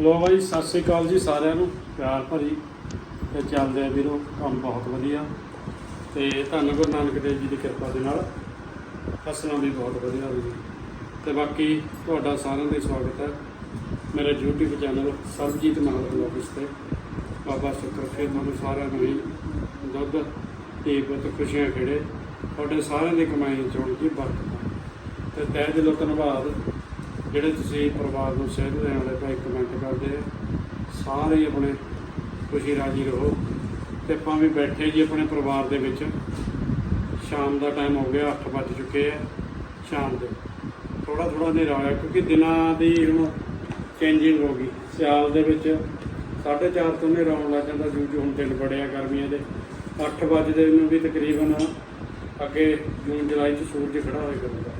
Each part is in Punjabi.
ਲੋ ਬਾਈ, ਸਤਿ ਸ੍ਰੀ ਅਕਾਲ ਜੀ ਸਾਰਿਆਂ ਨੂੰ। ਪਿਆਰ ਭਰੀ ਤੇ ਚੱਲਦੇ ਆ ਵੀਰੋ, ਕੰਮ ਬਹੁਤ ਵਧੀਆ। ਤੇ ਧੰਨ ਗੁਰੂ ਨਾਨਕ ਦੇਵ ਜੀ ਦੀ ਕਿਰਪਾ ਦੇ ਨਾਲ ਫਸਲਾਂ ਵੀ ਬਹੁਤ ਵਧੀਆ ਹੋ ਜੀ ਤੇ ਬਾਕੀ ਤੁਹਾਡਾ ਸਾਰਿਆਂ ਦਾ ਸਵਾਗਤ ਹੈ ਮੇਰੇ YouTube channel Sarabjit Mahal blogs ਤੇ। ਬਾਬਾ ਸ਼ੁਕਰ, ਫਿਰ ਤੁਹਾਨੂੰ ਸਾਰਿਆਂ ਨੂੰ ਹੀ ਦੁੱਧ ਤੇ ਪੁੱਤ ਖੁਸ਼ੀਆਂ ਖੇੜੇ ਤੁਹਾਡੇ ਸਾਰਿਆਂ ਦੀ ਕਮਾਈ ਚੋਣ ਜੀ, ਬਰਕਤ। ਤੇ ਤਹਿ ਦਿਲੋਂ ਧੰਨਵਾਦ। ਜਿਹੜੇ ਤੁਸੀਂ ਪਰਿਵਾਰ ਨੂੰ ਸਹਿਜ ਦੇਣ ਵਾਲੇ ਭਾਈ ਕਮੈਂਟ ਕਰਦੇ ਆ। ਸਾਰੇ ਹੀ ਆਪਣੇ ਖੁਸ਼ੀ ਰਾਜੀ ਰਹੋ ਤੇ ਆਪਾਂ ਵੀ ਬੈਠੇ ਜੀ ਆਪਣੇ ਪਰਿਵਾਰ ਦੇ ਵਿੱਚ। ਸ਼ਾਮ ਦਾ ਟਾਈਮ ਹੋ ਗਿਆ 8 ਵੱਜ ਚੁੱਕੇ ਆ ਸ਼ਾਮ ਦੇ। ਥੋੜਾ ਥੋੜਾ ਹਨੇਰਾ ਹੋਇਆ ਕਿਉਂਕਿ ਦਿਨਾਂ ਦੀ ਹੁਣ ਚੇਂਜਿੰਗ ਹੋ ਗਈ। ਸਿਆਲ ਦੇ ਵਿੱਚ 4:30 ਤੋਂ ਹਨੇਰਾ ਆਉਣ ਲੱਗ ਜਾਂਦਾ ਜੂ ਜੂ ਹੁਣ ਦਿਨ ਬੜੇ ਆ ਗਰਮੀਆਂ ਦੇ। 8 ਵਜੇ ਨੂੰ ਵੀ ਤਕਰੀਬਨ ਅੱਗੇ ਜੂਨ ਜੁਲਾਈ ਚ ਸੂਰਜ ਖੜਾ ਹੋਇਆ ਕਰੂਗਾ।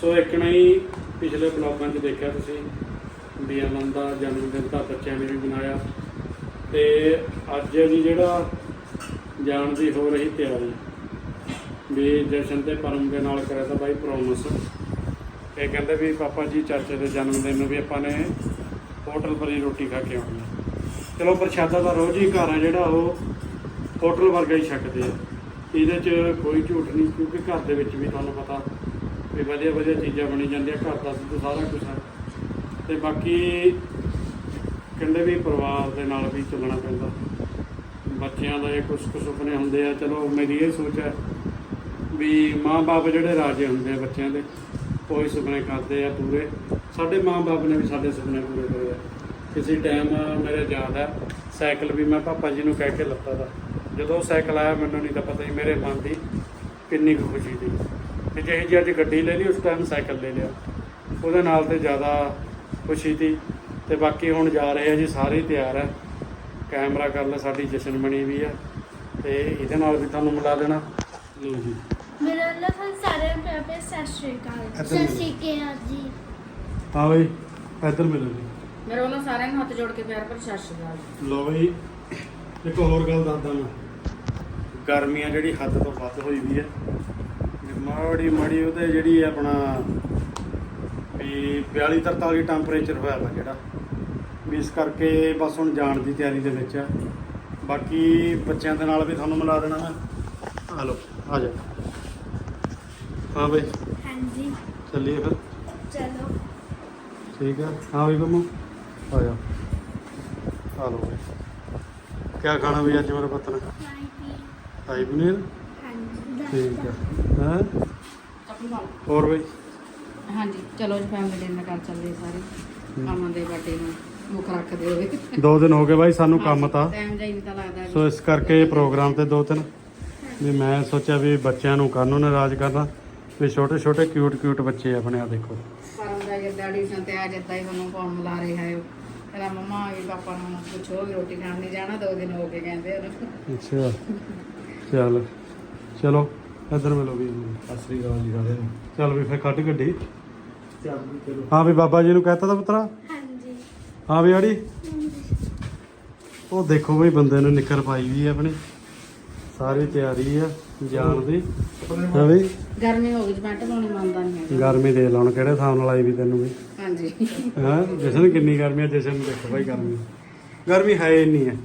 ਸੋ ਇੱਕ ਨਹੀਂ ਪਿਛਲੇ ਬਲੌਗਾਂ 'ਚ ਦੇਖਿਆ ਤੁਸੀਂ, ਵੀ ਅਮਨ ਦਾ ਜਨਮ ਦਿਨ ਤਾਂ ਬੱਚਿਆਂ ਨੇ ਵੀ ਮਨਾਇਆ। ਤੇ ਅੱਜ ਜੀ ਜਿਹੜਾ ਜਾਣ ਦੀ ਹੋ ਰਹੀ ਤਿਆਰੀ, ਵੀ ਜਸ਼ਨ ਤੇ ਪਰਮ ਦੇ ਨਾਲ ਕਰਿਆ ਤਾਂ ਬਾਈ ਪ੍ਰੋਮਿਸ ਇਹ ਕਹਿੰਦੇ ਵੀ ਪਾਪਾ ਜੀ, ਚਾਚੇ ਦੇ ਜਨਮ ਦਿਨ ਨੂੰ ਵੀ ਆਪਾਂ ਨੇ ਹੋਟਲ ਪਰ ਹੀ ਰੋਟੀ ਖਾ ਕੇ ਆਉਣੀ ਹੈ ਚਲੋ ਪ੍ਰਸ਼ਾਦਾ ਦਾ ਰੋਜ਼ ਹੀ ਘਰ ਆ ਜਿਹੜਾ ਉਹ ਹੋਟਲ ਵਰਗਾ ਹੀ ਛਕਦੇ ਆ। ਇਹਦੇ 'ਚ ਕੋਈ ਝੂਠ ਨਹੀਂ, ਕਿਉਂਕਿ ਘਰ ਦੇ ਵਿੱਚ ਵੀ ਤੁਹਾਨੂੰ ਪਤਾ ਵੀ ਵਧੀਆ ਵਧੀਆ ਚੀਜ਼ਾਂ ਬਣੀ ਜਾਂਦੀਆਂ, ਘਰ ਦਾ ਤਾਂ ਸਾਰਾ ਕੁਝ ਹੈ। ਤੇ ਬਾਕੀ ਕਹਿੰਦੇ ਵੀ ਪਰਿਵਾਰ ਦੇ ਨਾਲ ਵੀ ਚੱਲਣਾ ਪੈਂਦਾ। ਬੱਚਿਆਂ ਦਾ ਇਹ ਕੁਝ ਕੁ ਸੁਪਨੇ ਹੁੰਦੇ ਆ, ਚਲੋ ਮੇਰੀ ਇਹ ਸੋਚ ਹੈ ਵੀ ਮਾਂ-ਬਾਪ ਜਿਹੜੇ ਰਾਜੇ ਹੁੰਦੇ ਆ ਬੱਚਿਆਂ ਦੇ ਕੋਈ ਸੁਪਨੇ ਕਰਦੇ ਆ ਪੂਰੇ। ਸਾਡੇ ਮਾਂ-ਬਾਪ ਨੇ ਵੀ ਸਾਡੇ ਸੁਪਨੇ ਪੂਰੇ ਕਰੇ ਆ। ਕਿਸੇ ਟਾਈਮ ਮੇਰੇ ਯਾਦ ਹੈ, ਸਾਈਕਲ ਵੀ ਮੈਂ ਪਾਪਾ ਜੀ ਨੂੰ ਕਹਿ ਕੇ ਲੱਤਾ ਦਾ। ਜਦੋਂ ਸਾਈਕਲ ਆਇਆ ਮੈਨੂੰ ਨਹੀਂ ਤਾਂ ਪਤਾ ਹੀ ਮੇਰੇ ਮਨ ਦੀ ਕਿੰਨੀ ਕੁ ਖੁਸ਼ੀ ਸੀ। ਤੇ ਜਿਹੇ ਜਿਹੀ ਅੱਜ ਗੱਡੀ ਲੈ ਲਈ ਉਸ ਟਾਈਮ ਸਾਈਕਲ ਲੈ ਲਿਆ। ਉਹਦੇ ਨਾਲ ਤੇ ਜ਼ਿਆਦਾ ਖੁਸ਼ੀ ਸੀ। ਤੇ ਬਾਕੀ ਹੁਣ ਜਾ ਰਹੇ ਆ ਜੀ ਸਾਰੇ ਤਿਆਰ ਹੈ ਕੈਮਰਾ ਕਰ ਲੈ ਸਾਡੀ ਜਸ਼ਨ ਬਣੀ ਵੀ ਆ। ਤੇ ਇਹਦੇ ਨਾਲ ਵੀ ਤੁਹਾਨੂੰ ਮਿਲਾ ਦੇਣਾ। ਲਓ ਜੀ। ਮੇਰਾ ਨਾਮ ਸਾਰਿਆਂ ਨੂੰ ਪਿਆਰ ਸਤਿ ਸ਼੍ਰੀ ਅਕਾਲ। ਸਤਿ। ਸ਼੍ਰੀ ਅਕਾਲ ਜੀ। ਹਾਂ ਬਈ ਇੱਧਰ ਮਿਲੋ ਜੀ। ਮੇਰੇ ਵੱਲੋਂ ਸਾਰਿਆਂ ਨੂੰ ਹੱਥ ਜੋੜ ਕੇ ਪਿਆਰ ਭਰੀ ਸਤਿ ਸ਼੍ਰੀ ਅਕਾਲ। ਲੋ ਬਈ ਇੱਕ ਹੋਰ ਗੱਲ ਦੱਸਦਾ ਮੈਂ। ਗਰਮੀਆਂ ਜਿਹੜੀ ਹੱਦ ਤੋਂ ਵੱਧ ਹੋਈ ਵੀ ਹੈ ਮਾੜੀ ਮਾੜੀ ਉਹਦੇ ਜਿਹੜੀ ਆਪਣਾ ਵੀ 42 43 ਟੈਂਪਰੇਚਰ ਹੋਇਆ ਵਾ ਜਿਹੜਾ। ਵੀ ਇਸ ਕਰਕੇ ਬਸ ਹੁਣ ਜਾਣ ਦੀ ਤਿਆਰੀ ਦੇ ਵਿੱਚ ਆ। ਬਾਕੀ ਬੱਚਿਆਂ ਦੇ ਨਾਲ ਵੀ ਤੁਹਾਨੂੰ ਮਿਲਾ ਦੇਣਾ ਮੈਂ। ਆ ਲਓ ਆ ਜਾ ਹਾਂ ਬਈ। ਹਾਂਜੀ। ਚੱਲੀਏ ਫਿਰ। ਚਲੋ। ਠੀਕ ਹੈ ਹਾਂ ਵੀ ਬੰਮੂ। ਆ ਜਾ ਆ ਲਓ ਬਈ। ਕੀ ਖਾਣਾ ਵੀ ਅੱਜ ਮੇਰੇ ਪੁੱਤ ਨੇ? ਹਾਂਜੀ ਆਈ ਪਨੀਰ? ਹਾਂਜੀ। ਠੀਕ ਹੈ ਹੈ? ਚੱਪਲ ਪਾ ਲਓ। ਹੋਰ ਬਈ? ਹਾਂਜੀ ਚਲੋ ਜੀ ਫੈਮਿਲੀ ਡਿਨਰ ਕਰ ਚੱਲੇ ਸਾਰੇ। ਅਮਨ ਦੇ ਬਰਥਡੇ ਨੂੰ ਮੁੱਖ ਰੱਖਦੇ ਹੋਏ। ਦੋ ਦਿਨ ਹੋ ਗਏ ਬਾਈ ਸਾਨੂੰ ਕੰਮ ਤਾਂ। ਟਾਈਮ ਜਾਈ ਨਹੀਂ ਤਾਂ ਲੱਗਦਾ ਸੋ ਇਸ ਕਰਕੇ ਇਹ ਪ੍ਰੋਗਰਾਮ ਤੇ ਦੋ ਤਿੰਨ। ਵੀ ਮੈਂ ਸੋਚਿਆ ਵੀ ਬੱਚਿਆਂ ਨੂੰ ਕਾਨੂੰਨ ਨਾਰਾਜ਼ ਕਰਨਾ ਵੀ ਛੋਟੇ ਛੋਟੇ ਕਿਊਟ ਕਿਊਟ ਬੱਚੇ ਆਪਣੇ ਆ ਦੇਖੋ। ਪਰਮ ਦਾ ਜੇ ਡੈਡੀ ਸੰ ਤੇ ਆ ਜਿੱਦਾਂ ਹੀ ਮੈਨੂੰ ਕੌਣ ਮਿਲਾ ਰਿਹਾ ਹੈ ਕਹਿੰਦਾ ਮਮਾ ਇਹ ਪਾਪਾ ਨੂੰ ਪੁੱਛੋ ਵੀ ਰੋਟੀ ਖਾਣ ਨਹੀਂ ਜਾਣਾ ਦੋ ਦਿਨ ਹੋ ਗਏ ਕਹਿੰਦੇ ਉਹਨੂੰ। ਅੱਛਾ। ਚੱਲ। ਚਲੋ। ਇੱਧਰ ਮਿਲੋ ਵੀ ਅਸਰੀ ਗਾਲ ਜੀ ਸਾਰਿਆਂ ਨੂੰ। ਚੱਲ ਵੀ ਫਿਰ ਕੱਢ ਗੱਡੀ। ਚੱਲ ਵੀ ਚਲੋ। ਹਾਂ ਵੀ ਬਾਬਾ ਜੀ ਨੂੰ ਕਹਿਤਾ ਤਾਂ ਪੁੱਤਰਾ। ਹਾਂਜੀ। ਹਾਂ ਵੀ ਆੜੀ। ਉਹ ਦੇਖੋ ਬਈ ਬੰਦੇ ਨੇ ਨਿੱਕਰ ਪਾਈ ਵੀ ਹੈ ਆਪਣੀ। ਸਾਰੀ ਤਿਆਰੀ ਆ ਜਾਣ ਦੀ। ਹਾਂ ਬਈ ਗਰਮੀ ਹੋ ਗਈ ਜਮੈਂਟ ਲਾਉਣੀ ਮੰਨਦਾ ਨਹੀਂ ਹੈਗਾ। ਗਰਮੀ ਦੇ ਲਾਉਣ ਕਿਹੜੇ ਹਿਸਾਬ ਨਾਲ ਆਈ ਵੀ ਤੈਨੂੰ ਵੀ। ਹਾਂਜੀ। ਹਾਂ ਜਸ਼ਨ ਕਿੰਨੀ ਗਰਮੀ ਆ ਜਸ਼ਨ ਨੂੰ ਦੇਖੋ ਬਾਈ ਗਰਮੀ। ਗਰਮੀ ਹੈ ਹੀ ਨਹੀਂ ਹੈ।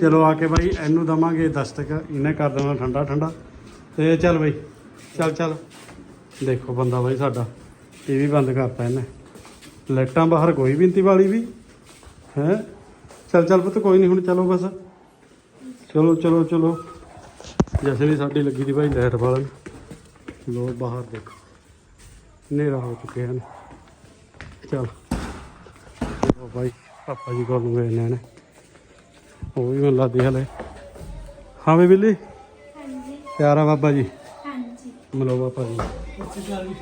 ਚਲੋ ਆ ਕੇ ਬਾਈ ਇਹਨੂੰ ਦਵਾਂਗੇ ਦਸਤਕ ਇਹਨੇ ਕਰ ਦੇਣਾ ਠੰਡਾ ਠੰਡਾ ਤੇ ਚੱਲ ਬਾਈ, ਚੱਲ ਚੱਲ। ਦੇਖੋ ਬੰਦਾ ਬਾਈ ਸਾਡਾ ਟੀਵੀ ਬੰਦ ਕਰਤਾ ਇਹਨੇ। ਲਾਈਟਾਂ ਬਾਹਰ ਕੋਈ ਵੀ ਨਹੀਂ ਵਾਲੀ ਵੀ, ਹੈ? ਚੱਲ ਚੱਲ ਪੁੱਤ, ਕੋਈ ਨਹੀਂ ਹੁਣ ਚਲੋ ਬਸ। ਚਲੋ ਚਲੋ ਚਲੋ। ਜੈਸੇ ਵੀ ਸਾਡੀ ਲੱਗੀ ਦੀ ਭਾਈ ਲਾਈਟ ਵਾਲਣ ਲੋ ਬਾਹਰ ਦੇਖੋ। ਹਨੇਰਾ ਹੋ ਚੁੱਕਿਆ ਹਨ ਚਲ। ਉਹ ਭਾਈ ਪਾਪਾ ਜੀ ਕੋਲ ਨੂੰ ਗਏ ਨੇ ਉਹ ਵੀ ਮੈਨੂੰ ਲੱਗਦੀ ਹਲੇ। ਹਾਂ ਵੀ ਬਿੱਲੀ। ਪਿਆਰਾ ਬਾਬਾ ਜੀ। ਹਾਂਜੀ। ਮਿਲੋ ਬਾਬਾ ਜੀ।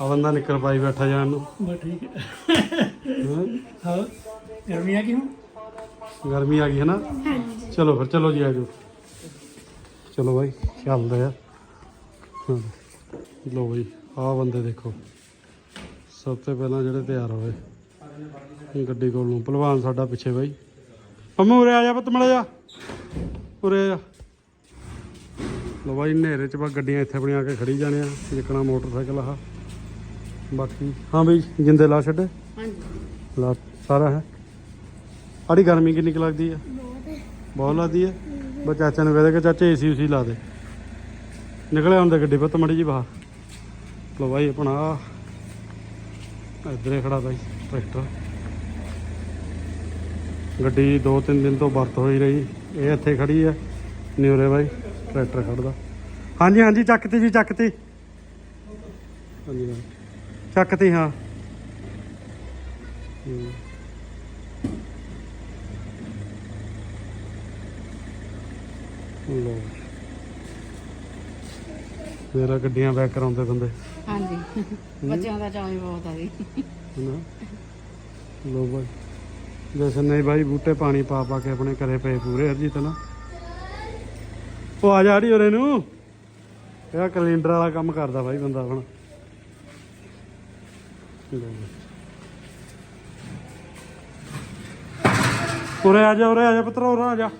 ਆ ਬੰਦਾ ਨਿਕਲ ਪਾਈ ਬੈਠਾ ਜਾਣ ਨੂੰ। ਬਸ ਠੀਕ ਹੈ। ਹੈਂ? ਹਾਂ ਗਰਮੀ ਆ ਗਈ ਹੁਣ? ਗਰਮੀ ਆ ਗਈ ਹੈ ਨਾ? ਹਾਂਜੀ। ਚਲੋ ਫਿਰ ਚਲੋ ਜੀ ਆਜੋ ਚਲੋ ਬਾਈ ਚੱਲਦੇ ਆ। ਹਾਂ। ਲੋ ਬਾਈ ਆਹ ਬੰਦੇ ਦੇਖੋ। ਸਭ ਤੋਂ ਪਹਿਲਾਂ ਜਿਹੜੇ ਤਿਆਰ ਹੋਏ। ਗੱਡੀ ਕੋਲ ਨੂੰ। ਭਲਵਾਨ ਸਾਡਾ ਪਿੱਛੇ ਬਾਈ। ਪੰਮੂ ਉਰੇ ਆ ਜਾ ਪੁੱਤ ਮੜਾ ਜਾ ਉਰੇ ਆ ਜਾ। ਲੋ ਬਾਈ ਹਨੇਰੇ ਚ ਬਾ ਗੱਡੀਆਂ ਇੱਥੇ ਬਣੀ ਆ ਕੇ ਖੜੀ ਜਾਣੇ ਆ ਜਿੱਕਣਾ ਮੋਟਰਸਾਈਕਲ ਆ ਬਾਕੀ ਹਾਂ ਬਈ ਜਿੰਦੇ ਲਾ ਛੱਡੇ। ਹਾਂਜੀ। ਲਾ ਸਾਰਾ ਹੈ। ਆੜੀ ਗਰਮੀ ਕਿੰਨੀ ਕੁ ਲੱਗਦੀ ਆ? ਬਹੁਤ ਲੱਗਦੀ ਆ? ਬਸ ਚਾਚਾ ਨੂੰ ਕਹਦੇ ਕਿ ਚਾਚਾ ਏਸੀ ਉਸੀ ਲਾ ਦੇ। ਨਿਕਲਿਆ ਹੁੰਦਾ ਗੱਡੀ ਪੁੱਤ ਮੜੀ ਜੀ ਬਾਹਰ। ਲੋ ਬਾਈ ਆਪਣਾ ਇਧਰੇ ਖੜਾ ਬਾਈ ਟਰੈਕਟਰ। ਗੱਡੀ ਦੋ ਤਿੰਨ ਦਿਨ ਤੋਂ ਵਰਤ ਹੋਈ ਰਹੀ। ਇਹ ਇੱਥੇ ਖੜੀ ਆ। ਨਿਉਰੇ ਬਾਈ। ਟਰੈਕਟਰ ਖੜਦਾ। ਹਾਂਜੀ ਹਾਂਜੀ ਚੱਕਤੀ ਜੀ ਚੱਕਤੀ ਹਾਂਜੀ ਹਾਂ। ਚੱਕਤੀ ਹਾਂ। ਹੂੰ। ਲਓ ਮੇਰਾ ਗੱਡੀਆਂ ਬੈਕ ਕਰਾਉਂਦੇ ਬੰਦੇ। ਹਾਂਜੀ। ਬੱਚਿਆਂ ਦਾ ਚਾਅ ਵੀ ਬਹੁਤ ਆ ਜੀ। ਹਨਾ? ਲੋ ਬਾਈ। ਜੈਸੇ ਨਹੀਂ ਭਾਈ ਬੂਟੇ ਪਾਣੀ ਪਾ ਪਾ ਕੇ ਆਪਣੇ ਘਰੇ ਪਏ ਪੂਰੇ ਹਰਜੀਤ ਨਾ ਉਹ ਆ ਜਾ ਉਰੇ ਨੂੰ। ਇਹ ਕੈਲੰਡਰ ਵਾਲਾ ਕੰਮ ਕਰਦਾ ਭਾਈ ਬੰਦਾ ਹੁਣ। ਬਾਈ। ਉਰੇ ਆ ਜਾ ਉਰੇ ਆ ਜਾ ਪੁੱਤਰ ਉਰੇ ਆ ਜਾ।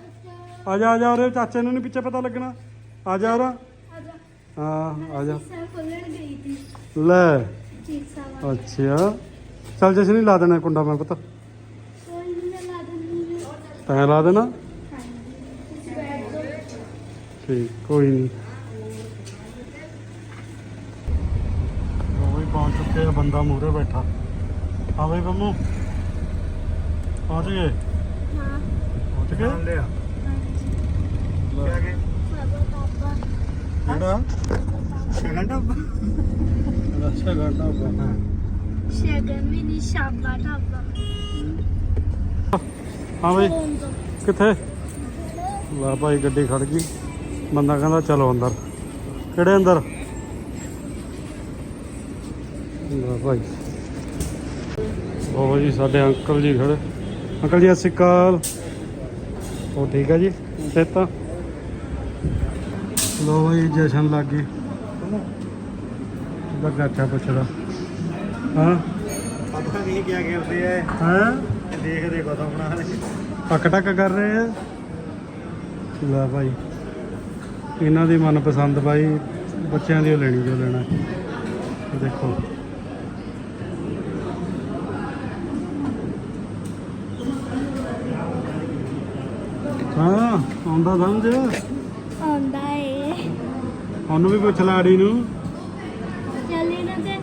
ਆ ਜਾ ਆ ਜਾ ਉਰੇ ਚਾਚੇ ਨੂੰ ਨਹੀਂ ਪਿੱਛੇ ਪਤਾ ਲੱਗਣਾ। ਆ ਜਾ ਉਰੇ। ਹਾਂ ਆ ਜਾ। ਲੈ। ਅੱਛਾ। ਚੱਲ ਜਸ਼ਨ ਨਹੀਂ ਲਾ ਦੇਣਾ ਕੁੰਡਾ ਮੈਂ ਪਤਾ। ਤੈਂ ਲਾ ਦੇਣਾ। ਠੀਕ ਕੋਈ ਨਹੀਂ ਉਹ ਵੀ ਪਹੁੰਚ ਚੁੱਕੇ ਆ ਬੰਦਾ ਮੂਹਰੇ ਬੈਠਾ। ਆ ਬਈ ਬੰਮੂ ਪਹੁੰਚ ਗਏ? ਹਾਂ। ਪਹੁੰਚ ਗਏ ਲਿਆ। ਹਾਂਜੀ। ਕਿਆ ਕੇ ਬਾਬਾ ਪਾਪਾ ਕਿਹੜਾ? ਸ਼ਗਨ ਡੱਬਾ ਅੱਛਾ ਘੰਟਾ ਬਣਾ ਸ਼ਗਨ ਵੀ ਨਹੀਂ ਸ਼ਾਬਾ ਢਾਬਾ। ਹਾਂ ਬਈ ਕਿੱਥੇ? ਲਾ ਭਾਈ ਗੱਡੀ ਖੜ ਗਈ। ਬੰਦਾ ਕਹਿੰਦਾ ਚਲੋ ਅੰਦਰ। ਕਿਹੜੇ ਅੰਦਰ? ਲਾ ਭਾਈ। ਉਹ ਜੀ ਸਾਡੇ ਅੰਕਲ ਜੀ ਖੜੇ। ਅੰਕਲ ਜੀ ਸ਼੍ਰੀ ਅਕਾਲ। ਉਹ ਠੀਕ ਹੈ ਜੀ? ਸੇਤਾ ਲੋ ਭਾਈ ਜਸ਼ਨ ਲੱਗ ਗਈ। ਉਹਦਾ ਗਾਚਾ ਪੁੱਛਦਾ? ਹਾਂ? ਪਤਾ ਨਹੀਂ ਕਿਆ ਕਰਦੇ ਐ। ਹਾਂ? ਦੇਖਦੇ ਕਦੋਂ ਬਣਾ ਲੈ ਟਕ ਟਕ ਕਰ ਰਹੇ ਆ ਲੈ ਭਾਈ। ਇਹਨਾਂ ਦੀ ਮਨਪਸੰਦ ਭਾਈ ਬੱਚਿਆਂ ਦੀ ਲੈਣੀ ਜੋ ਲੈਣਾ। ਦੇਖੋ। ਹਾਂ ਆਉਂਦਾ ਸਮਝ? ਆਉਂਦਾ ਏ। ਉਹਨੂੰ ਵੀ ਪੁੱਛ ਲਾੜੀ ਨੂੰ। ਚੱਲੇ ਨਾ ਤੇ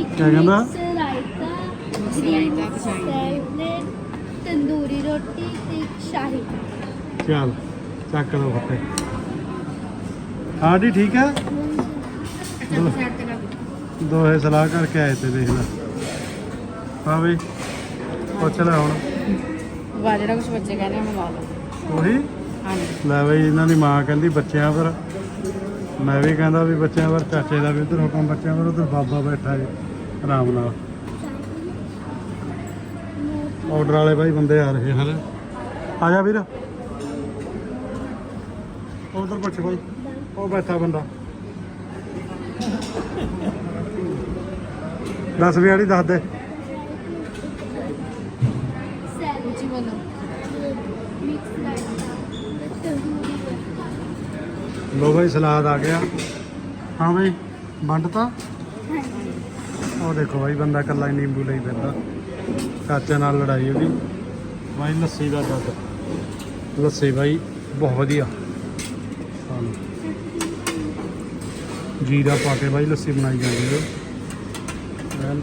ਇੱਕ ਕਿਆ ਕਹਿੰਦਾ? ਰਾਇਤਾ ਰਾਇਤਾ ਸ਼ਾਹੀ। ਸੈਲਡ ਤੰਦੂਰੀ ਰੋਟੀ ਤੇ ਸ਼ਾਹੀ। ਚੱਲ ਚੱਕ ਲਓ ਫੱਟੇ। ਠੀਕ ਹੈ ਸਾਈਡ ਤੇ ਕਰ ਦੋਹੇ ਸਲਾਹ ਕਰਕੇ ਆਏ ਤੇ ਦੇਖ ਲੈ। ਹਾਂ ਬਈ ਪੁੱਛ ਲੈ ਹੁਣ। ਵਾ ਜਿਹੜਾ ਕੁਝ ਬੱਚੇ ਕਹਿੰਦੇ ਆ, ਮੈਂ ਲਾ ਲਓ। ਉਹੀ? ਹਾਂਜੀ। ਲੈ ਬਈ ਇਹਨਾਂ ਦੀ ਮਾਂ ਕਹਿੰਦੀ ਬੱਚਿਆਂ ਪਰ। ਮੈਂ ਵੀ ਕਹਿੰਦਾ ਵੀ ਬੱਚਿਆਂ ਪਰ ਚਾਚੇ ਦਾ ਵੀ ਉਧਰ ਹੁਕਮ ਬੱਚਿਆਂ ਪਰ ਉਧਰ ਬਾਬਾ ਬੈਠਾ ਜੀ ਆਰਾਮ ਨਾਲ। ਆਰਡਰ ਵਾਲੇ ਭਾਈ ਬੰਦੇ ਆ ਰਹੇ ਹਨ। ਆ ਜਾ ਵੀਰ। ਉਧਰ ਪੁੱਛ ਭਾਈ ਉਹ ਬੈਠਾ ਬੰਦਾ। ਦਸ ਵੀ ਵਾਲੀ ਦੱਸ ਦੇ। ਮਿਕਸ ਲੋ ਭਾਈ ਸਲਾਦ ਆ ਗਿਆ। ਹਾਂ ਭਾਈ ਵੰਡ ਤਾਂ? ਹਾਂਜੀ। ਉਹ ਦੇਖੋ ਭਾਈ ਬੰਦਾ ਇਕੱਲਾ ਹੀ ਨਿੰਬੂ ਲਈ ਫਿਰਦਾ। ਚਾਚੇ ਨਾਲ ਲੜਾਈ ਉਹਦੀ। ਭਾਈ ਲੱਸੀ ਦਾ ਦੁੱਧ। ਲੱਸੀ ਭਾਈ ਬਹੁਤ ਵਧੀਆ। ਹਾਂ। ਜੀਰਾ ਪਾ ਕੇ ਬਾਈ, ਲੱਸੀ ਬਣਾਈ ਜਾਂਦੀ ਹੈ ਐਨ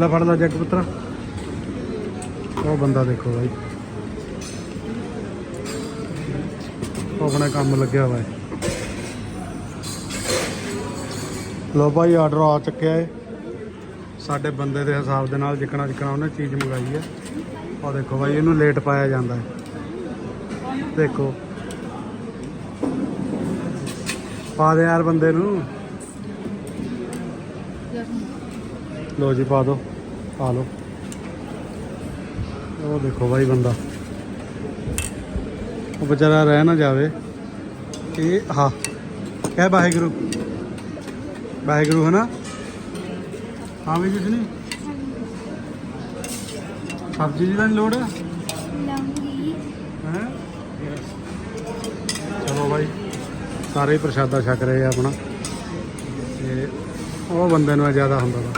ਲੈ ਫੜ ਲੈ ਜੱਗ ਪੁੱਤਰਾ। ਉਹ ਬੰਦਾ ਦੇਖੋ ਭਾਈ ਉਹ ਆਪਣਾ ਕੰਮ ਲੱਗਿਆ ਵਾ ਹੈ ਲੋ ਭਾਈ ਆਰਡਰ ਆ ਚੁੱਕਿਆ ਹੈ ਸਾਡੇ ਬੰਦੇ ਦੇ ਹਿਸਾਬ ਦੇ ਨਾਲ ਜਿੱਕਣਾ ਜਿੱਕਣਾ ਉਹਨੇ ਚੀਜ਼ ਮੰਗਾਈ ਹੈ ਉਹ ਦੇਖੋ ਭਾਈ ਇਹਨੂੰ ਲੇਟ ਪਾਇਆ ਜਾਂਦਾ ਹੈ ਦੇਖੋ। ਪਾ ਦੇ ਯਾਰ ਬੰਦੇ ਨੂੰ। ਲੋ ਜੀ ਪਾ ਦੋ। ਪਾ ਲੋ ਉਹ ਦੇਖੋ ਭਾਈ ਬੰਦਾ। ਉਹ ਵਿਚਾਰਾ ਰਹਿ ਨਾ ਜਾਵੇ। ਇਹ ਹਾਂ। ਕਹਿ ਵਾਹਿਗੁਰੂ। ਵਾਹਿਗੁਰੂ ਹੈ ਨਾ ਹਾਂ ਵੀ ਜੀ ਨਹੀਂ ਸਬਜ਼ੀ ਦੀ ਤਾਂ ਨਹੀਂ ਲੋੜ? ਲੰਗੀ। ਹੈਂ? ਚਲੋ ਭਾਈ ਸਾਰੇ ਪ੍ਰਸ਼ਾਦਾ ਛਕ ਰਹੇ ਆ ਆਪਣਾ। ਤੇ ਉਹ ਬੰਦੇ ਨੂੰ ਜ਼ਿਆਦਾ ਹੁੰਦਾ ਵਾ।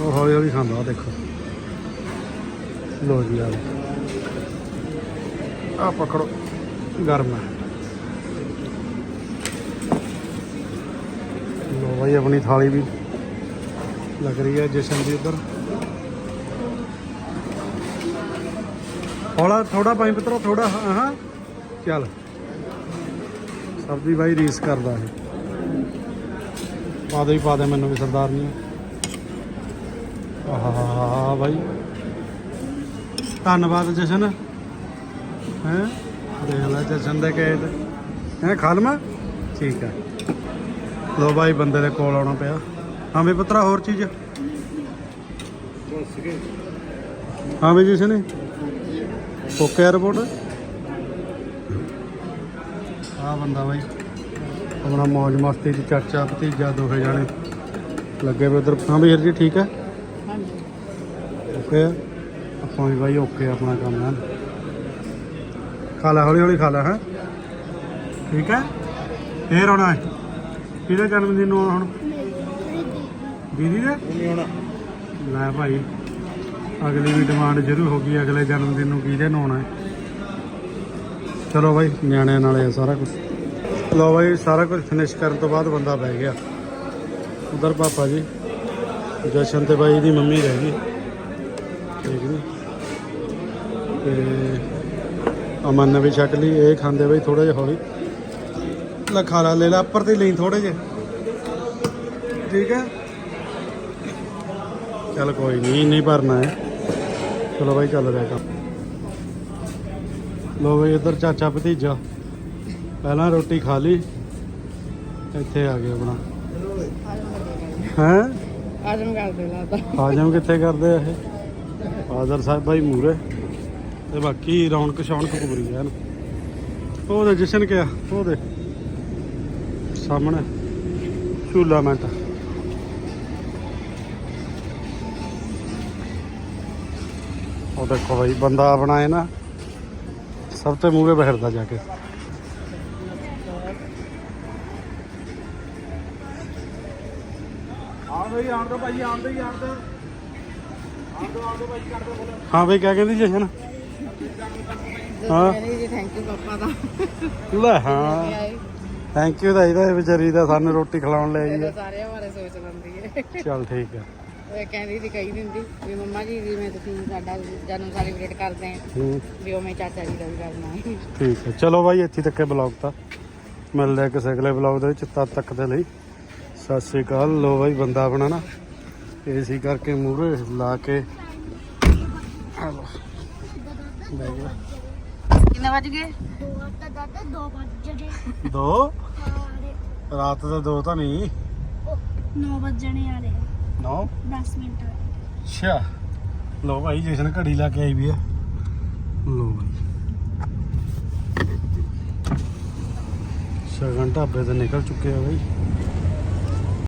ਉਹ ਹੌਲੀ ਹੌਲੀ ਖਾਂਦਾ ਆਹ ਦੇਖੋ। ਲੋ ਜੀ, ਆ ਆ ਪਕੜੋ। ਗਰਮ ਹੈ ਲੋ ਭਾਈ ਆਪਣੀ ਥਾਲੀ ਵੀ ਲੱਗ ਰਹੀ ਹੈ ਜਸ਼ਨ ਦੀ ਉੱਧਰ। ਹੌਲਾ ਥੋੜਾ ਪਾਈ ਪੁੱਤਰੋ ਥੋੜਾ ਹਾਂ। ਚੱਲ। ਸਬਜ਼ੀ ਬਾਈ ਰੀਸ ਕਰਦਾ ਹੈ ਪਾ ਦੇ ਪਾ ਦੇ ਮੈਨੂੰ ਵੀ ਸਰਦਾਰ ਨਹੀਂ। ਆਹਾ ਬਾਈ। ਧੰਨਵਾਦ ਜਸ਼ਨ। ਹੈ? ਦੇਖ ਲੈ ਜਸ਼ਨ ਦੇ ਤੇ ਹੈ ਖਾ ਲਵਾਂ? ਠੀਕ ਹੈ ਲੋ ਬਾਈ ਬੰਦੇ ਦੇ ਕੋਲ ਆਉਣਾ ਪਿਆ। ਹਾਂ ਵੀ ਪੁੱਤਰਾ ਹੋਰ ਚੀਜ਼? ਹਾਂ ਵੀ ਜਸ਼ਨ। ਓਕੇ ਰਿਪੋਰਟ ਆ ਬੰਦਾ ਬਾਈ। ਆਪਣਾ ਮौज ਮਸਤੀ ਚ ਚਾਚਾ ਭਤੀਜਾ ਦੋਹੇ ਜਾਣੇ। ਲੱਗੇ ਵੇ ਉਧਰ। ਹਾਂ ਵੀਰ ਜੀ ਠੀਕ ਹੈ? ਹਾਂਜੀ। ਓਕੇ। ਆਪਾਂ ਵੀ ਬਾਈ ਓਕੇ ਆਪਣਾ ਕੰਮ ਹੈ। ਖਾ ਲੈ ਹੌਲੀ ਹੌਲੀ ਖਾ ਲੈ ਹੈ? ਠੀਕ ਹੈ? ਫੇਰ ਆਉਣਾ ਹੈ। ਕਿਹਦੇ ਜਨਮ ਦਿਨ ਨੂੰ ਆਉਣਾ ਹੁਣ? ਦੀਦੀ ਦੇ? ਲੈ ਭਾਈ ਅਗਲੀ ਵੀ ਡਿਮਾਂਡ ਸ਼ੁਰੂ ਹੋ ਗਈ ਅਗਲੇ ਜਨਮ ਦਿਨ ਨੂੰ ਕਿਹਦੇ ਨੂੰ ਆਉਣਾ ਹੈ? ਚਲੋ ਬਾਈ, ਨਿਆਣਿਆਂ ਨਾਲੇ ਸਾਰਾ ਕੁਝ ਲੋ ਬਾਈ, ਸਾਰਾ ਕੁਝ ਫਿਨਿਸ਼ ਕਰਨ ਤੋਂ ਬਾਅਦ ਬੰਦਾ ਬਹਿ ਗਿਆ। ਉਧਰ ਪਾਪਾ ਜੀ, ਜਸ਼ਨ ਤੇ ਬਾਈ ਦੀ ਮੰਮੀ ਰਹਿ ਗਈ। ਠੀਕ ਨੀ? ਤੇ ਅਮਨ ਨੇ ਵੀ ਛਕ ਲਈ, ਇਹ ਖਾਂਦੇ ਬਾਈ ਥੋੜਾ ਜਿਹਾ ਹੌਲੀ। ਲੈ ਲਾ ਲੈ ਲਾ, ਉੱਪਰ ਤੇ ਲਈ ਥੋੜੇ ਜਿਹੇ। ਠੀਕ ਹੈ? ਚਲ ਕੋਈ ਨਹੀਂ ਨਹੀਂ ਭਰਨਾ ਹੈ। ਚਲੋ ਬਾਈ, ਚੱਲ ਰਿਹਾ ਕੰਮ। ਲੋ ਬਈ ਇੱਧਰ ਚਾਚਾ ਭਤੀਜਾ। ਪਹਿਲਾਂ ਰੋਟੀ ਖਾ ਲਈ ਇੱਥੇ ਆ ਗਿਆ ਆਪਣਾ। ਹੈ? ਆਜਮ ਕਰਦੇ ਲਾਤਾ ਹਾਜਮ ਕਿੱਥੇ ਕਰਦੇ ਆ ਇਹ? ਫਾਦਰ ਸਾਹਿਬ ਭਾਈ ਮੂਰੇ ਤੇ ਬਾਕੀ ਰੌਣਕ ਸ਼ੌਣਕ ਪੂਰੀ ਹੈ ਨਾ ਉਹਦੇ ਜਸ਼ਨ ਕਿਆ? ਉਹਦੇ ਸਾਹਮਣੇ। ਝੂਲਾ ਮਿੰਟ। ਉਹ ਦੇਖੋ ਭਾਈ ਬੰਦਾ ਆਪਣਾ ਹੈ ਨਾ ਸਭ ਤੋਂ ਮੂਰੇ ਬੈਠਦਾ ਜਾ ਕੇ। ਆਉਣ ਦੋ ਆਉਣ ਦੋ ਭਾਈ ਆਉਣ ਦੋ ਹੀ ਆਉਣ ਦੋ। ਆਉਣ ਦੋ ਆਉਣ ਦੋ ਭਾਈ ਕਰ ਦੋ ਬੋਲੋ ਹਾਂ ਬਈ ਕਿਆ ਕਹਿੰਦੀ ਜਸ਼ਨ ਹਾਂ। ਜੀ ਥੈਂਕ ਯੂ ਪਾਪਾ ਦਾ। ਲੈ ਹਾਂ। ਥੈਂਕ ਯੂ ਦਾ ਇਹਦਾ ਇਹ ਵਿਚਾਰੀ ਦਾ ਸਾਨੂੰ ਰੋਟੀ ਖਿਲਾਉਣ ਲਈ ਆਈ ਇਹ ਹੈ। ਸਾਰਿਆਂ ਬਾਰੇ ਸੋਚ ਲੈਂਦੀ ਹੈ। ਚੱਲ ਠੀਕ ਹੈ। ਉਹ ਕਹਿੰਦੀ ਸੀ ਕਹੀ ਦਿੰਦੀ ਵੀ ਮੰਮਾ ਜੀ ਜਿਵੇਂ ਤੁਸੀਂ ਸਾਡਾ ਜਨਮ ਸੈਲੀਬ੍ਰੇਟ ਕਰਦੇ ਆ ਹੂੰ। ਵੀ ਉਵੇਂ ਚਾਚਾ ਜੀ ਦਾ ਵੀ ਕਰਨਾ ਹੈ। ਠੀਕ ਹੈ। ਚਲੋ ਬਾਈ ਇੱਥੇ ਤੱਕ ਬਲੌਗ ਤਾਂ। ਮਿਲਦੇ ਆ ਕਿਸੇ ਅਗਲੇ ਬਲੌਗ ਦੇ ਵਿੱਚ ਤਦ ਤੱਕ ਦੇ ਲਈ। ਸਤਿ ਸ੍ਰੀ ਅਕਾਲ। ਲੋ ਬਾਈ ਬੰਦਾ ਆਪਣਾ ਨਾ। ਏਸੀ ਕਰਕੇ ਮੂਹਰੇ ਲਾ ਕੇ। ਕਿੰਨੇ ਵੱਜ ਗਏ? ਦੋ? ਰਾਤ ਦੇ ਦੋ ਤਾਂ ਨਹੀਂ। 9 ਵੱਜਣੇ ਆਲੇ 9 10 ਮਿੰਟ ਅੱਛਾ। ਲੋ ਭਾਈ ਜਸ਼ਨ ਘੜੀ ਲਾ ਕੇ ਆਈ ਵੀ ਹੈ। ਲੋ ਭਾਈ। ਸ਼ਗਨ ਢਾਬੇ ਤੇ ਨਿਕਲ ਚੁੱਕੇ ਆ ਬਾਈ